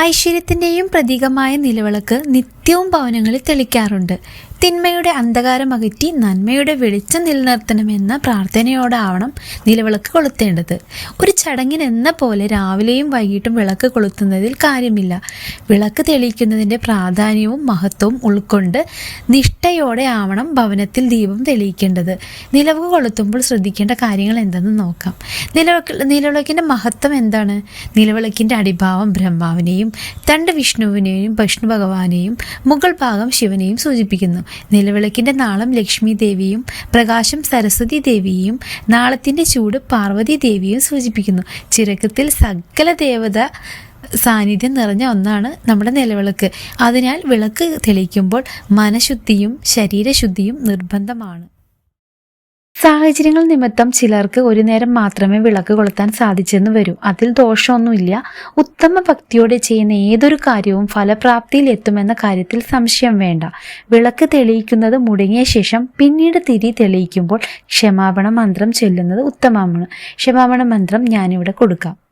ഐശ്വര്യത്തിന്റെയും പ്രതീകമായ നിലവിളക്ക് നിത്യവും ഭവനങ്ങളിൽ തെളിക്കാറുണ്ട്. തിന്മയുടെ അന്ധകാരം അകറ്റി നന്മയുടെ വെളിച്ചം നിലനിർത്തണമെന്ന പ്രാർത്ഥനയോടാവണം നിലവിളക്ക് കൊളുത്തേണ്ടത്. ഒരു ചടങ്ങിനെന്ന പോലെ രാവിലെയും വൈകിട്ടും വിളക്ക് കൊളുത്തുന്നതിൽ കാര്യമില്ല. വിളക്ക് തെളിയിക്കുന്നതിന്റെ പ്രാധാന്യവും മഹത്വവും ഉൾക്കൊണ്ട് നിഷ്ഠയോടെ ആവണം ഭവനത്തിൽ ദീപം തെളിയിക്കേണ്ടത്. നിലവ് കൊളുത്തുമ്പോൾ ശ്രദ്ധിക്കേണ്ട കാര്യങ്ങൾ എന്തെന്ന് നോക്കാം. നിലവിളക്ക് നിലവിളക്കിന്റെ മഹത്വം എന്താണ്? നിലവിളക്കിന്റെ അടിഭാവം ബ്രഹ്മാവിനെയും തണ്ട് വിഷ്ണുവിനെയും വിഷ്ണു ഭഗവാനെയും മുഗൾ ഭാഗം ശിവനെയും സൂചിപ്പിക്കുന്നു. നിലവിളക്കിന്റെ നാളം ലക്ഷ്മി ദേവിയും പ്രകാശം സരസ്വതി ദേവിയും നാളത്തിന്റെ ചൂട് പാർവതി ദേവിയും സൂചിപ്പിക്കുന്നു. ചിരക്കത്തിൽ സകല ദേവത സാന്നിധ്യം നിറഞ്ഞ ഒന്നാണ് നമ്മുടെ നിലവിളക്ക്. അതിനാൽ വിളക്ക് തെളിയിക്കുമ്പോൾ മനഃശുദ്ധിയും ശരീരശുദ്ധിയും നിർബന്ധമാണ്. സാഹചര്യങ്ങൾ നിമിത്തം ചിലർക്ക് ഒരു നേരം മാത്രമേ വിളക്ക് കൊളുത്താൻ സാധിച്ചെന്ന് വരൂ. അതിൽ ദോഷമൊന്നുമില്ല. ഉത്തമ ഭക്തിയോടെ ചെയ്യുന്ന ഏതൊരു കാര്യവും ഫലപ്രാപ്തിയിൽ എത്തുമെന്ന കാര്യത്തിൽ സംശയം വേണ്ട. വിളക്ക് തെളിയിക്കുന്നത് മുടങ്ങിയ ശേഷം പിന്നീട് തിരി തെളിയിക്കുമ്പോൾ ക്ഷമാപണ മന്ത്രം ചൊല്ലുന്നത് ഉത്തമമാണ്. ക്ഷമാപണ മന്ത്രം ഞാനിവിടെ കൊടുക്കാം.